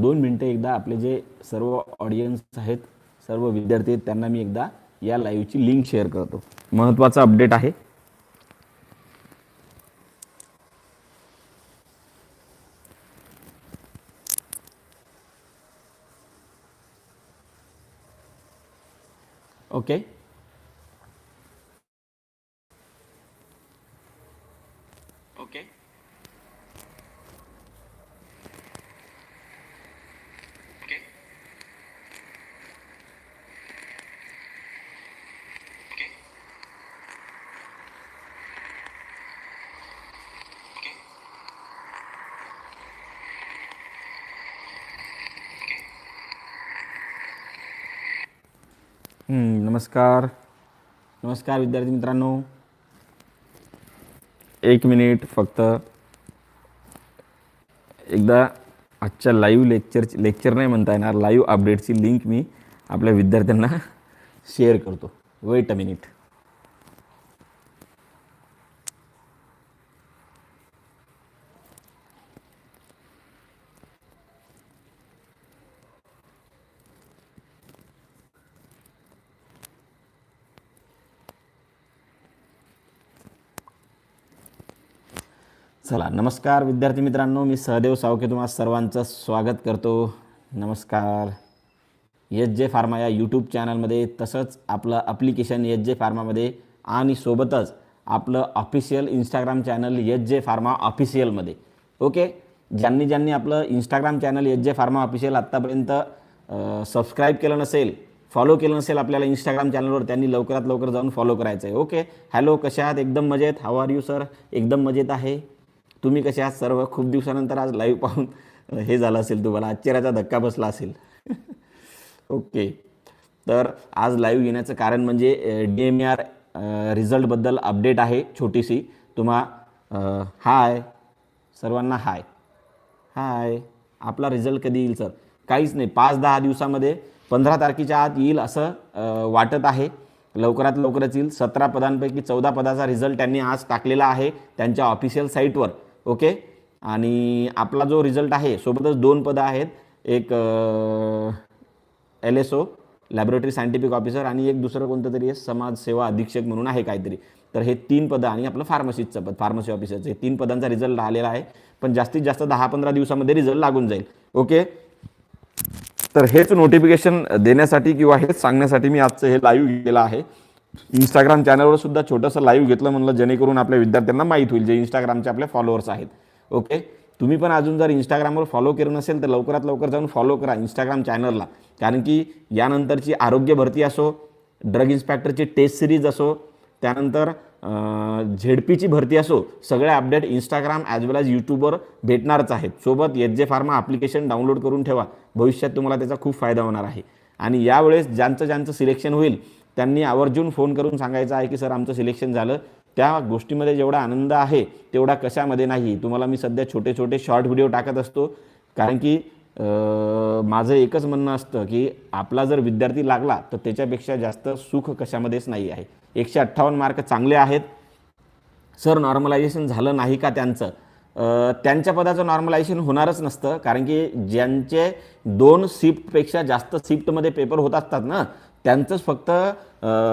दोन मिनटं एकदा आपले जे सर्व ऑडियन्स आहेत सर्व विद्यार्थी आहेत त्यांना मी एकदा या लाईव्हची लिंक शेअर करतो. महत्त्वाचा अपडेट आहे. ओके नमस्कार. नमस्कार विद्यार्थी मित्रांनो. एक मिनिट फक्त. एकदा आजच्या लाईव्ह लेक्चरची लेक्चर नाही म्हणता येणार लाईव्ह अपडेटची लिंक मी आपल्या विद्यार्थ्यांना शेअर करतो. वेट अ मिनिट चला नमस्कार विद्यार्थी मित्रांनो मी सहदेव सावके तुम्हाला सर्वांचं स्वागत करतो. नमस्कार. एच जे फार्मा या यूट्यूब चॅनलमध्ये तसंच आपलं अप्लिकेशन एच जे फार्मामध्ये आणि सोबतच आपलं official Instagram channel H J pharma ऑफिशियलमध्ये okay? ज्यांनी ज्यांनी आपलं Instagram channel H J pharma official आत्तापर्यंत सबस्क्राईब केलं नसेल फॉलो केलं नसेल आपल्याला इंस्टाग्राम चॅनलवर त्यांनी लवकरात लवकर जाऊन फॉलो करायचं आहे ओके? हॅलो कशा आहात? एकदम मजेत. हाव आर यू सर एकदम मजेत आहे. तुम्ही कसे आहात सर्व खूप दिवसानंतर आज लाईव्ह पाहून हे झालं असेल तुम्हाला आश्चर्याचा धक्का बसला असेल. ओके. तर आज लाईव्ह येण्याचं कारण म्हणजे डी एम आर रिझल्टबद्दल अपडेट आहे छोटीशी. तुम्हा हाय सर्वांना हाय हाय आपला रिझल्ट कधी येईल सर काहीच नाही. पाच दहा दिवसामध्ये पंधरा तारखेच्या आत येईल असं वाटत आहे. लवकरात लवकरच येईल. सतरा पदांपैकी चौदा पदाचा रिझल्ट त्यांनी आज टाकलेला आहे त्यांच्या ऑफिशियल साईटवर ओके? आणि आपला जो रिझल्ट आहे सोबतच दोन पदं आहेत. एक L S O laboratory scientific officer आणि एक दुसरं कोणतं तरी आहे समाजसेवा अधीक्षक म्हणून आहे काहीतरी. तर हे तीन पदं आणि आपलं फार्मसीचं पद फार्मसी ऑफिसरचं हे तीन पदांचा रिझल्ट आलेला आहे. पण जास्तीत जास्त दहा पंधरा दिवसामध्ये रिझल्ट लागून जाईल. ओके? तर हेच नोटिफिकेशन देण्यासाठी किंवा हेच सांगण्यासाठी मी आजचं हे लाईव्ह गेलं आहे. इंस्टाग्राम चॅनलवर सुद्धा छोटंसं लाईव्ह घेतलं म्हणलं जेणेकरून आपल्या विद्यार्थ्यांना माहीत होईल जे इंस्टाग्रामचे आपले फॉलोअर्स आहेत. ओके तुम्ही पण अजून जर इंस्टाग्रामवर फॉलो केलं नसेल तर लवकरात लवकर जाऊन फॉलो करा इंस्टाग्राम चॅनलला कारण की यानंतरची आरोग्य भरती असो ड्रग इन्स्पेक्टरची टेस्ट सिरीज असो त्यानंतर झेडपीची भरती असो सगळे update Instagram as well as यूट्यूबवर भेटणारच आहेत. सोबत H J pharma application download करून ठेवा. भविष्यात तुम्हाला त्याचा खूप फायदा होणार आहे. आणि यावेळेस ज्यांचं ज्यांचं सिलेक्शन होईल त्यांनी आवर्जून फोन करून सांगायचं आहे की सर आमचं सिलेक्शन झालं. त्या गोष्टीमध्ये जेवढा आनंद आहे तेवढा कशामध्ये नाही. तुम्हाला मी सध्या छोटे छोटे शॉर्ट व्हिडिओ टाकत असतो. कारण की माझं एकच म्हणणं असतं की आपला जर विद्यार्थी लागला तर त्याच्यापेक्षा जास्त सुख कशामध्येच नाही आहे. एकशे अठ्ठावन्न मार्क चांगले आहेत. सर नॉर्मलायझेशन झालं नाही का त्यांचं? त्यांच्या पदाचं नॉर्मलायझेशन होणारच नसतं. कारण की ज्यांचे दोन शिफ्टपेक्षा जास्त शिफ्टमध्ये पेपर होत असतात ना त्यांचंच फक्त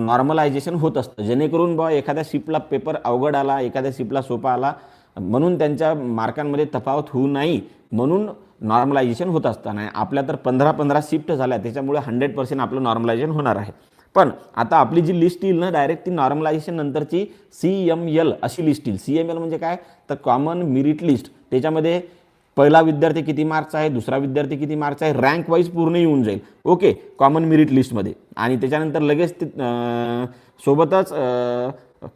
नॉर्मलायझेशन होत असतं. जेणेकरून बा एखाद्या शिफ्टला पेपर अवघड आला एखाद्या शिपला सोपा आला म्हणून त्यांच्या मार्कांमध्ये तफावत होऊ नाही म्हणून नॉर्मलायझेशन होत असतं नाही आपल्या तर पंधरा पंधरा शिफ्ट झाल्या त्याच्यामुळे हंड्रेड पर्सेंट आपलं नॉर्मलायझेशन होणार आहे. पण आता आपली जी लिस्ट येईल ना डायरेक्ट ती नॉर्मलायझेशन नंतरची सी एम एल अशी लिस्ट येईल. सी एम एल म्हणजे काय? तर कॉमन मिरिट लिस्ट त्याच्यामध्ये पहिला विद्यार्थी किती मार्क्स आहे दुसरा विद्यार्थी किती मार्क्स आहे रँक वाईज पूर्ण येऊन जाईल. ओके कॉमन मेरिट लिस्टमध्ये आणि त्याच्यानंतर लगेच ते सोबतच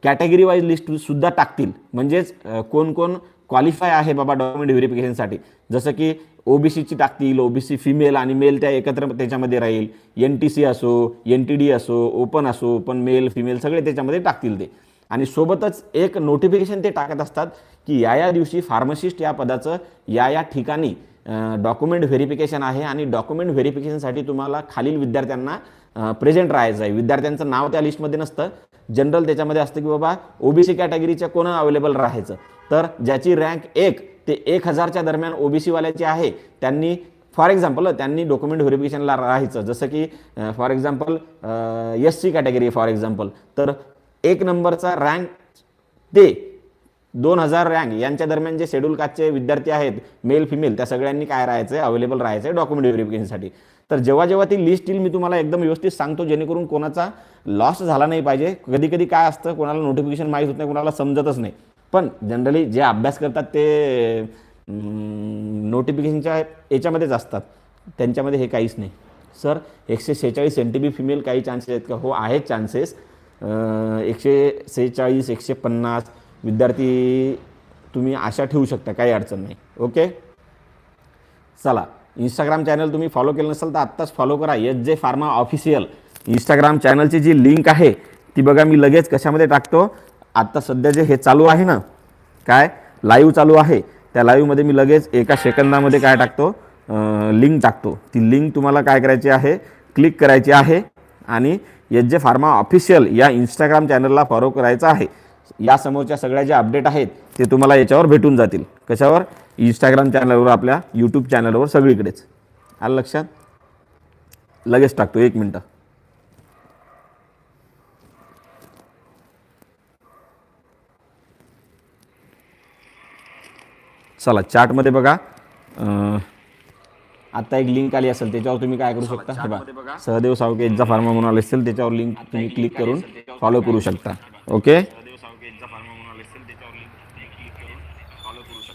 कॅटेगरी वाईज लिस्टसुद्धा टाकतील. म्हणजेच कोण कोण क्वालिफाय आहे बाबा डॉक्युमेंट व्हेरिफिकेशनसाठी जसं की ओबीसीची टाकतील ओबीसी फिमेल आणि मेल त्या एकत्र त्याच्यामध्ये राहील. एन टी सी असो एन टी डी असो ओपन असो ओपन मेल फिमेल सगळे त्याच्यामध्ये टाकतील ते. आणि सोबतच एक नोटिफिकेशन ते टाकत असतात की या या दिवशी फार्मसिस्ट या पदाचं या या ठिकाणी डॉक्युमेंट व्हेरिफिकेशन आहे आणि डॉक्युमेंट व्हेरिफिकेशनसाठी तुम्हाला खालील विद्यार्थ्यांना प्रेझेंट राहायचं आहे. विद्यार्थ्यांचं नाव त्या लिस्टमध्ये नसतं. जनरल त्याच्यामध्ये असतं की बाबा ओबीसी कॅटेगरीच्या कोण अवेलेबल राहायचं? तर ज्याची रँक एक ते एक हजारच्या दरम्यान ओबीसीवाल्याची आहे त्यांनी फॉर एक्झाम्पल त्यांनी डॉक्युमेंट व्हेरिफिकेशनला राहायचं. जसं की for example S C category for example तर एक नंबरचा रँक ते दोन हजार रँक यांच्या दरम्यान जे शेड्यूल कास्टचे विद्यार्थी आहेत मेल फिमेल त्या सगळ्यांनी काय राहायचं आहे अवेलेबल राहायचं आहे डॉक्युमेंट व्हेरिफिकेशनसाठी तर जेव्हा जेव्हा ती लिस्ट येईल मी तुम्हाला एकदम व्यवस्थित सांगतो जेणेकरून कोणाचा लॉस झाला नाही पाहिजे. कधी कधी काय असतं कोणाला नोटिफिकेशन माहीत होत नाही कोणाला समजतच नाही. पण जनरली जे अभ्यास करतात ते नोटिफिकेशनच्या याच्यामध्येच असतात. त्यांच्यामध्ये हे काहीच नाही. सर एकशे सेहेचाळीस एन टी बी फिमेल काही चान्सेस आहेत का? हो आहेत चान्सेस एकशे सेहेचाळीस एकशे पन्नास विद्यार्थी तुम्ही आशा ठेवू शकता काही अडचण नाही. ओके चला इंस्टाग्राम चॅनल तुम्ही फॉलो केलं नसेल तर आत्ताच फॉलो करा. H J pharma official Instagram चॅनलची जी लिंक आहे ती बघा मी लगेच कशामध्ये टाकतो. आत्ता सध्या जे हे चालू आहे ना काय? लाईव्ह चालू आहे. त्या लाईव्हमध्ये मी लगेच एका सेकंदामध्ये काय टाकतो? लिंक टाकतो. ती लिंक तुम्हाला काय करायची आहे? क्लिक करायची आहे आणि एच जे फार्मा ऑफिशियल या इंस्टाग्राम चॅनलला फॉलो करायचा आहे. या समोरच्या सगळ्या ज्या अपडेट आहेत ते तुम्हाला याच्यावर भेटून जातील. कशावर? इंस्टाग्राम चॅनलवर आपल्या यूट्यूब चॅनलवर सगळीकडेच. आलं लक्षात? लगेच टाकतो एक मिनटं. चला चार्टमध्ये बघा. आता एक लिंक आली असेल त्याच्यावर तुम्ही काय करू शकता? हे बघा. सहदेव सावके यांचा फार्मा म्हणून आले असेल त्याच्यावर लिंक तुम्ही क्लिक करून फॉलो करू शकता. ओके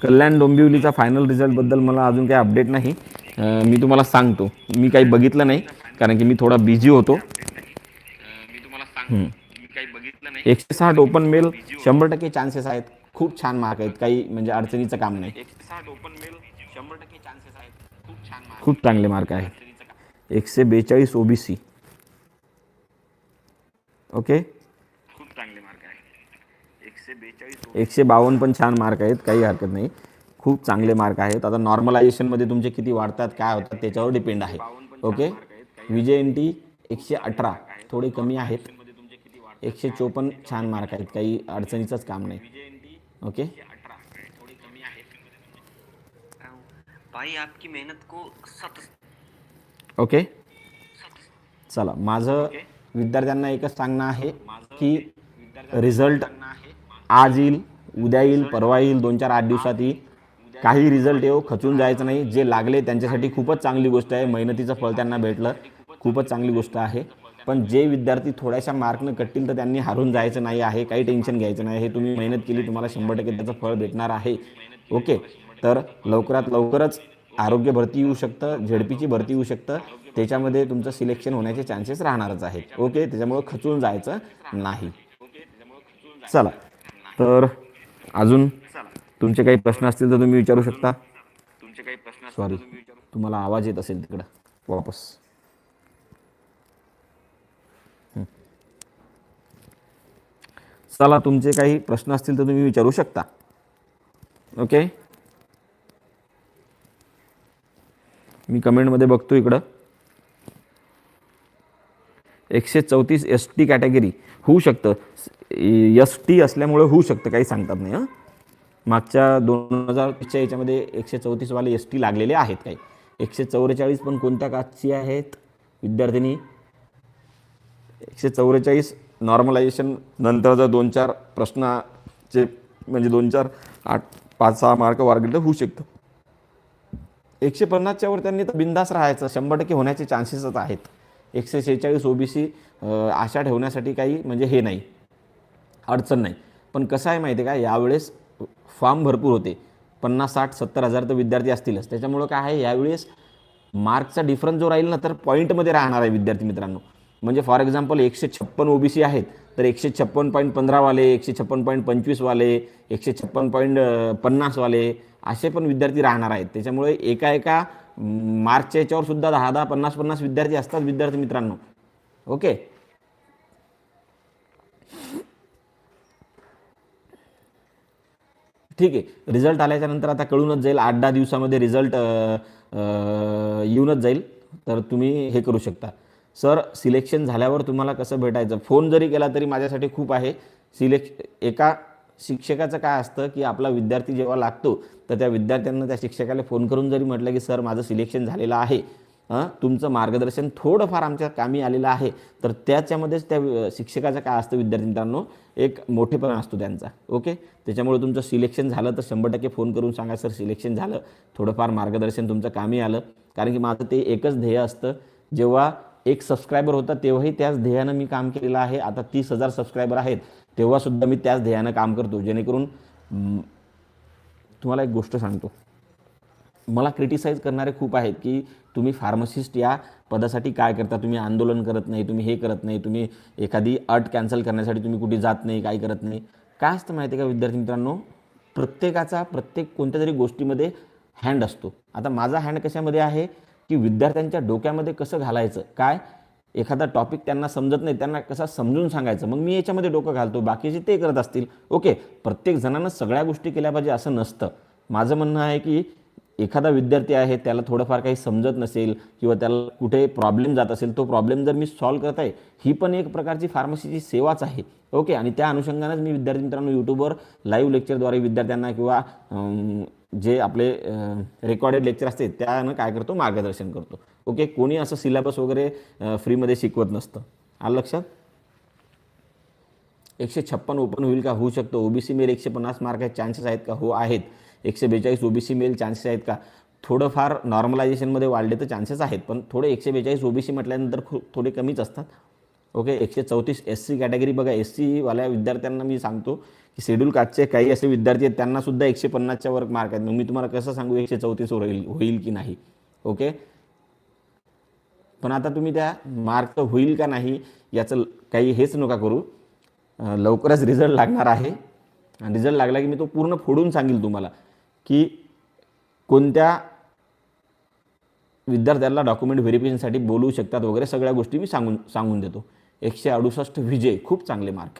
कल्याण डोंबिवलीचा फायनल रिझल्टबद्दल मला अजून काही अपडेट नाही. मी तुम्हाला सांगतो. मी काही बघितलं नाही कारण की मी थोडा बिझी होतो. एकशे साठ ओपन मेल शंभर टक्के चान्सेस आहेत. खूप छान मार्क आहेत. काही म्हणजे अडचणीचं काम नाही. खूप चांगले मार्क आहेत एकशे बेचाळीस ओबीसी ओके एकशे बावन्न पण छान मार्क आहेत काही हरकत नाही. खूप चांगले मार्क आहेत. आता नॉर्मलायझेशनमध्ये तुमचे किती वाढतात काय होतात त्याच्यावर डिपेंड आहे. ओके विजय एन टी एकशे अठरा थोडे कमी आहेत. एकशे चोपन्न छान मार्क आहेत काही अडचणीचंच काम नाही. ओके भाई आपकी मेहनत को सत ओके? चला माझं विद्यार्थ्यांना एकच सांगणं आहे की रिझल्ट आज येईल उद्या येईल परवा येईल दोन चार आठ दिवसात येईल. काही रिझल्ट येऊ खचून जायचं नाही. जे लागले त्यांच्यासाठी खूपच चांगली गोष्ट आहे. मेहनतीचं फळ त्यांना भेटलं. खूपच चांगली गोष्ट आहे. पण जे विद्यार्थी थोड्याशा मार्कनं कटतील तर त्यांनी हारून जायचं नाही आहे. काही टेन्शन घ्यायचं नाही हे तुम्ही मेहनत केली तुम्हाला शंभर टक्के त्याचं फळ भेटणार आहे. ओके? तर लवकरात लवकरच आरोग्य भरती येऊ शकतं झेडपीची भरती येऊ शकतं. त्याच्यामध्ये तुमचं सिलेक्शन होण्याचे चान्सेस राहणारच आहेत. ओके? त्याच्यामुळं खचून जायचं नाही. चला. तर अजून तुमचे काही प्रश्न असतील तर तुम्ही विचारू शकता. तुमचे काही प्रश्न सॉरी तुम्हाला आवाज येत असेल तिकडं. वापस. चला तुमचे काही प्रश्न असतील तर तुम्ही विचारू शकता. ओके? मी कमेंटमध्ये बघतो इकडं. एकशे चौतीस एस टी कॅटेगरी होऊ शकतं. एस टी असल्यामुळे होऊ शकतं काही सांगतात नाही हां. मागच्या दोन हजारच्या याच्यामध्ये एकशे चौतीसवाले एस टी लागलेले आहेत काही. एकशे चौवेचाळीस पण कोणत्या कास्टची आहेत? विद्यार्थिनी एकशे चौवेचाळीस नॉर्मलायझेशन जर दोन चार प्रश्नाचे म्हणजे दोन चार आठ पाच सहा मार्क वाढले होऊ शकतं. एकशे पन्नासच्या वर त्यांनी तर बिंदास राहायचं. शंभर टक्के होण्याचे चान्सेसच आहेत. एकशे शेहेचाळीस ओबीसी आशा ठेवण्यासाठी काही म्हणजे हे नाही. अडचण नाही. पण कसं आहे माहिती आहे का? यावेळेस फॉर्म भरपूर होते. पन्नास साठ सत्तर हजार तर विद्यार्थी असतीलच. त्याच्यामुळं काय आहे? यावेळेस मार्कचा डिफरन्स जो राहील ना तर पॉईंटमध्ये राहणार आहे विद्यार्थी मित्रांनो. म्हणजे फॉर एक्झाम्पल एकशे छप्पन ओबीसी आहेत तर एकशे छप्पन पॉईंट पंधरावाले एकशे छप्पन पॉईंट पंचवीसवाले एकशे छप्पन पॉईंट पन्नासवाले असे पण विद्यार्थी राहणार आहेत. त्याच्यामुळे एका एका मार्कच्या याच्यावर सुद्धा दहा दहा पन्नास पन्नास विद्यार्थी असतात विद्यार्थी मित्रांनो. ओके? ठीक आहे. रिझल्ट आल्याच्यानंतर आता कळूनच जाईल. आठ दहा दिवसामध्ये रिझल्ट येऊनच जाईल. तर तुम्ही हे करू शकता. सर सिलेक्शन झाल्यावर तुम्हाला कसं भेटायचं? फोन जरी केला तरी माझ्यासाठी खूप आहे. सिलेक्श एका शिक्षकाचं काय असतं की आपला विद्यार्थी जेव्हा लागतो तर त्या विद्यार्थ्यांना त्या शिक्षकाला फोन करून जरी म्हटलं की सर माझं सिलेक्शन झालेलं आहे तुमचं मार्गदर्शन थोडंफार आमच्या कामी आलेलं आहे. तर त्याच्यामध्येच त्या शिक्षकाचं काय असतं विद्यार्थी मित्रांनो? एक मोठेपणा असतो त्यांचा ओके? त्याच्यामुळे तुमचं सिलेक्शन झालं तर शंभर टक्के फोन करून सांगा सर सिलेक्शन झालं थोडंफार मार्गदर्शन तुमचं कामी आलं. कारण की माझं ते एकच ध्येय असतं. जेव्हा एक सबस्क्रायबर होता तेव्हाही त्याच ध्येयानं मी काम केलेलं आहे. आता तीस हजार सबस्क्रायबर आहेत. तेव्हासुद्धा मी त्याच ध्येयानं काम करतो जेणेकरून तुम्हाला एक गोष्ट सांगतो. मला क्रिटिसाईज करणारे खूप आहेत की तुम्ही फार्मसिस्ट या पदासाठी काय करता? तुम्ही आंदोलन करत नाही तुम्ही हे करत नाही तुम्ही एखादी अट कॅन्सल करण्यासाठी तुम्ही कुठे जात नाही काय करत नाही. काय असतं माहिती आहे का विद्यार्थी मित्रांनो? प्रत्येकाचा प्रत्येक कोणत्या तरी गोष्टीमध्ये हँड असतो. आता माझा हँड कशामध्ये आहे? की विद्यार्थ्यांच्या डोक्यामध्ये कसं घालायचं? काय? एखादा टॉपिक त्यांना समजत नाही त्यांना कसा समजून सांगायचं? मग मी याच्यामध्ये डोकं घालतो बाकीचे ते करत असतील. ओके प्रत्येक जणांना सगळ्या गोष्टी केल्या पाहिजे असं नसतं. माझं म्हणणं आहे की एखादा विद्यार्थी आहे त्याला थोडंफार काही समजत नसेल किंवा त्याला कुठे प्रॉब्लेम जात असेल तो प्रॉब्लेम जर मी सॉल्व करत आहे ही पण एक प्रकारची फार्मसीची सेवाच आहे. ओके आणि त्या अनुषंगानेच मी विद्यार्थी मित्रांनो यूट्यूबवर लाईव्ह लेक्चरद्वारे विद्यार्थ्यांना किंवा जे आपले रेकॉर्डेड लेक्चर असते त्यानं काय करतो? मार्गदर्शन करतो. ओके कोणी असं सिलेबस वगैरे फ्रीमध्ये शिकवत नसतं. आलं लक्षात? एकशे छप्पन ओपन होईल का? होऊ शकतो. ओबीसी मेल एकशे पन्नास मार्क आहेत चान्सेस आहेत का? हो आहेत. एकशे बेचाळीस ओबीसी मेल चान्सेस आहेत का? थोडंफार नॉर्मलायझेशनमध्ये वाढले तर चान्सेस आहेत पण थोडे एकशे बेचाळीस ओबीसी म्हटल्यानंतर खूप थोडे कमीच असतात. ओके एकशे चौतीस एस सी कॅटेगरी बघा. एस सीवाल्या विद्यार्थ्यांना मी सांगतो की शेड्यूल कास्टचे काही असे विद्यार्थी आहेत त्यांनासुद्धा एकशे पन्नासच्या वर्क मार्क आहेत. मग मी तुम्हाला कसं सांगू एकशे चौतीस होईल होईल की नाही? ओके पण आता तुम्ही त्या मार्क होईल का नाही याचं काही हेच नका करू. लवकरच रिझल्ट लागणार आहे. आणि रिझल्ट लागला की मी तो पूर्ण फोडून सांगेल तुम्हाला की कोणत्या विद्यार्थ्याला डॉक्युमेंट व्हेरिफिकेशनसाठी बोलू शकतात वगैरे सगळ्या गोष्टी मी सांगून सांगून देतो. एकशे अडुसष्ट विजय खूप चांगले मार्क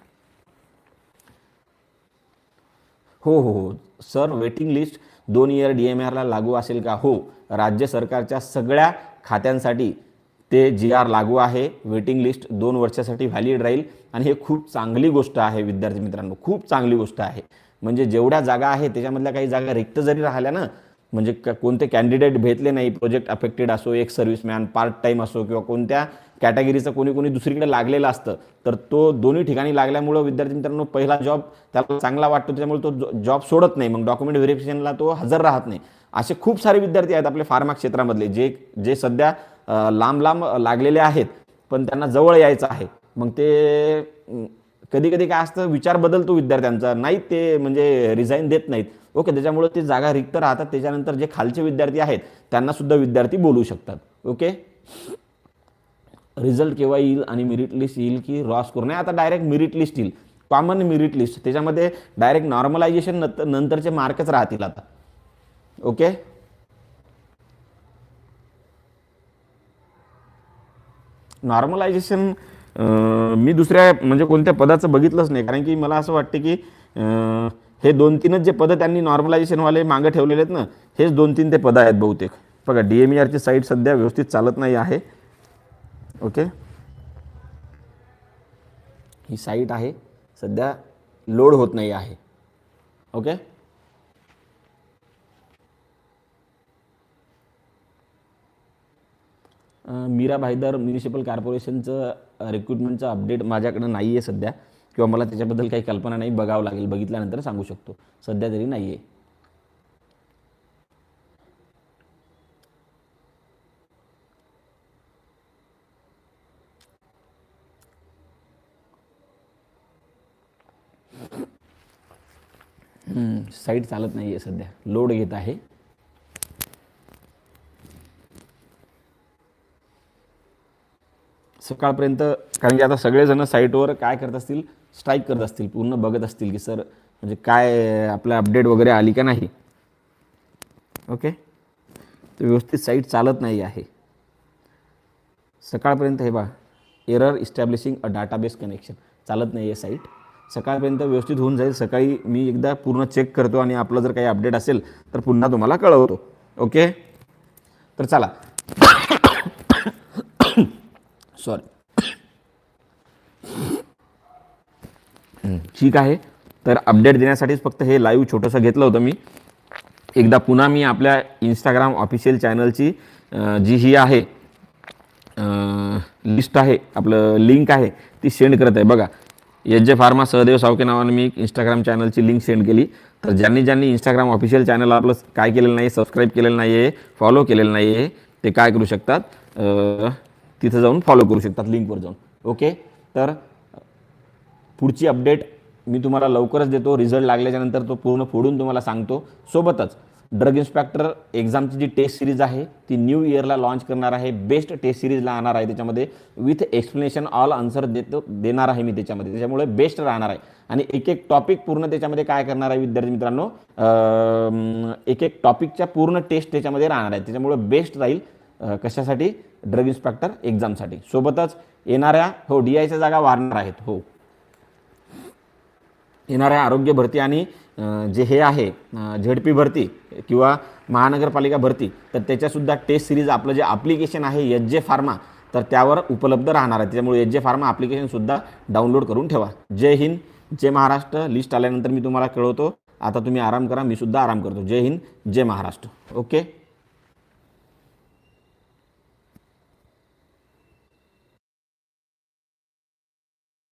हो हो हो. सर वेटिंग लिस्ट दोन इयर डी एम आरला लागू असेल का? हो. राज्य सरकारच्या सगळ्या खात्यांसाठी ते जी आर लागू आहे. वेटिंग लिस्ट दोन वर्षासाठी व्हॅलिड राहील. आणि हे खूप चांगली गोष्ट आहे विद्यार्थी मित्रांनो. खूप चांगली गोष्ट आहे. म्हणजे जेवढ्या जागा आहे त्याच्यामधल्या काही जागा रिक्त जरी राहिल्या ना म्हणजे क कोणते कॅन्डिडेट भेटले नाही प्रोजेक्ट अफेक्टेड असो एक सर्व्हिसमॅन पार्ट टाईम असो किंवा कोणत्या कॅटेगरीचं कोणी कोणी दुसरीकडे लागलेलं असतं तर तो दोन्ही ठिकाणी लागल्यामुळं विद्यार्थी मित्रांनो पहिला जॉब त्याला चांगला वाटतो त्याच्यामुळे तो जॉब सोडत नाही. मग डॉक्युमेंट व्हेरिफिकेशनला तो हजर राहत नाही. असे खूप सारे विद्यार्थी आहेत आपल्या फार्मा क्षेत्रामधले जे जे सध्या लांब लांब लागलेले आहेत पण त्यांना जवळ यायचं आहे. मग ते कधी कधी काय असतं विचार बदलतो विद्यार्थ्यांचा. नाही ते म्हणजे रिझाईन देत नाहीत. ओके त्याच्यामुळे ते जागा रिक्त राहतात. त्याच्यानंतर जे खालचे विद्यार्थी आहेत त्यांना सुद्धा विद्यार्थी बोलू शकतात. ओके? रिझल्ट केव्हा येईल आणि मेरिट लिस्ट येईल की रॉ स्कोर नाही आता डायरेक्ट मेरिट लिस्ट येईल. कॉमन मेरिट लिस्ट त्याच्यामध्ये डायरेक्ट नॉर्मलायझेशन नंतर नंतरचे मार्कच राहतील आता. ओके? नॉर्मलायझेशन मी दुसऱ्या म्हणजे कोणत्या पदाचं बघितलंच नाही. कारण की मला असं वाटतं की हे दोन तीनच जे पदं त्यांनी नॉर्मलायझेशनवाले मागं ठेवलेले आहेत ना हेच दोन तीन ते पदं आहेत बहुतेक. बघा डी एम ई आरची साईट सध्या व्यवस्थित चालत नाही आहे. ओके ही साईट आहे सध्या लोड होत नाही आहे. ओके मीरा भाईदार म्युनिसिपल कॉर्पोरेशनचं रिक्रुटमेंटचं अपडेट माझ्याकडे नाही आहे सध्या. किंवा मला त्याच्याबद्दल काही कल्पना नाही बघावं लागेल बघितल्यानंतर सांगू शकतो. सध्या तरी नाही आहे साईट चालत नाही आहे सध्या. लोड घेत आहे. सकाळपर्यंत कारण की आता सगळेजण साईटवर काय करत असतील स्ट्राईक करत असतील पूर्ण बघत असतील की सर म्हणजे काय आपल्या अपडेट वगैरे आली का नाही. ओके तर व्यवस्थित साईट चालत नाही आहे. सकाळपर्यंत हे बा error establishing a database connection चालत नाही आहे साईट. सकाळपर्यंत व्यवस्थित होऊन जाईल. सकाळी मी एकदा पूर्ण चेक करतो आणि आपलं जर काही अपडेट असेल तर पुन्हा तुम्हाला कळवतो. ओके तर चला. सॉरी ठीक आहे. तर अपडेट देण्यासाठीच फक्त हे लाईव्ह छोटंसं घेतलं होतं मी. एकदा पुन्हा मी आपल्या इंस्टाग्राम ऑफिशियल चॅनलची जी ही आहे लिस्ट आहे आपलं लिंक आहे ती सेंड करत आहे. बघा H J pharma Sahadev Savke नावाने मी इंस्टाग्राम चॅनलची लिंक सेंड केली. तर ज्यांनी ज्यांनी इंस्टाग्राम ऑफिशियल चॅनल आपलं काय केलेलं नाही सबस्क्राईब केलेलं नाही आहे फॉलो केलेलं नाही आहे ते काय करू शकतात? तिथं जाऊन फॉलो करू शकतात लिंकवर जाऊन. ओके तर पुढची अपडेट मी तुम्हाला लवकरच देतो. रिझल्ट लागल्याच्यानंतर तो पूर्ण फोडून तुम्हाला सांगतो. सोबतच ड्रग इन्स्पेक्टर एक्झामची जी टेस्ट सिरीज आहे ती न्यू इयरला लॉन्च करणार आहे. बेस्ट टेस्ट सिरीजला आणणार आहे त्याच्यामध्ये. विथ एक्सप्लेनेशन ऑल आन्सर देतो देणार आहे मी त्याच्यामध्ये. त्याच्यामुळे बेस्ट राहणार आहे. आणि एक एक टॉपिक पूर्ण त्याच्यामध्ये काय करणार आहे विद्यार्थी मित्रांनो? एक एक टॉपिकच्या पूर्ण टेस्ट त्याच्यामध्ये राहणार आहे. त्याच्यामुळे बेस्ट राहील. कशासाठी? ड्रग इन्स्पेक्टर एक्झामसाठी सोबतच येणाऱ्या हो डी आयच्या जागा वाढणार आहेत हो. येणाऱ्या आरोग्य भरती आणि जे हे आहे झेड पी भरती किंवा महानगरपालिका भरती तर त्याच्यासुद्धा टेस्ट सिरीज आपलं जे ॲप्लिकेशन आहे एच जे फार्मा तर त्यावर उपलब्ध राहणार आहे. त्याच्यामुळे एच जे फार्मा ॲप्लिकेशनसुद्धा डाउनलोड करून ठेवा. जय हिंद जय महाराष्ट्र. लिस्ट आल्यानंतर मी तुम्हाला कळवतो. आता तुम्ही आराम करा मी सुद्धा आराम करतो. जय हिंद जय महाराष्ट्र. ओके